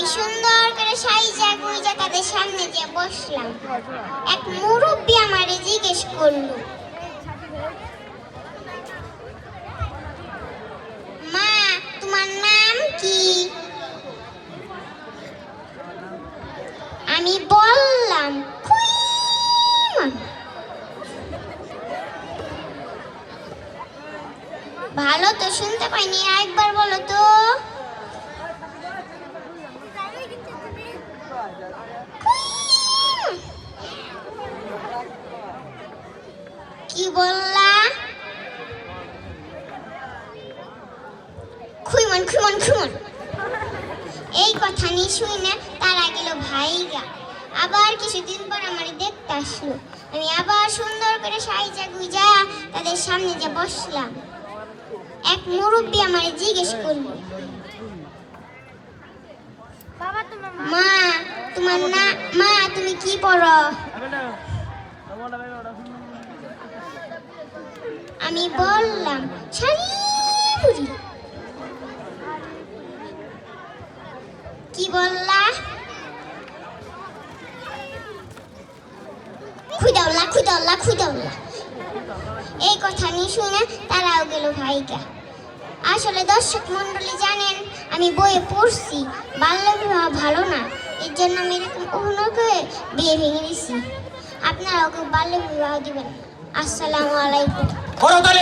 আমি সুন্দর করে সাইজা গুইজা তাদের সামনে গিয়ে বসলাম। এক মুরব্বী আমারে জিজ্ঞেস করল, মা, তোমার নাম কি? আমি বললাম ভালো তো শুনতে পাইনি, আরেকবার বলো তো। কি বললা? খুইমন খুইমন খুইমন। এই কথা নিয়ে শুই না তারা গেল ভাইগা আবার কিছুদিন পর আমার দেখতে আসলো। আমি আবার সুন্দর করে সাইজা গুইজা তাদের সামনে যে বসলাম। এক মুরব্বী আমার জিজ্ঞেস করল মা তোমার না, মা, তুমি কি পড়ো? আমি বললাম শাড়ি কি বললা? খুদাউল্লা খুদাউল্লা খুদাউল্লা এই কথা নিয়ে শুনে তারাও গেল ভাইকা আসলে দর্শক মন্ডলী জানেন, আমি বইয়ে পড়ছি বাল্য বিবাহ ভালো না। জন্য আমি এরকম করে বিয়ে ভেঙে দিচ্ছি আপনারা ওকে বাল্য বিবাহ দিবেন। আসসালামু আলাইকুম।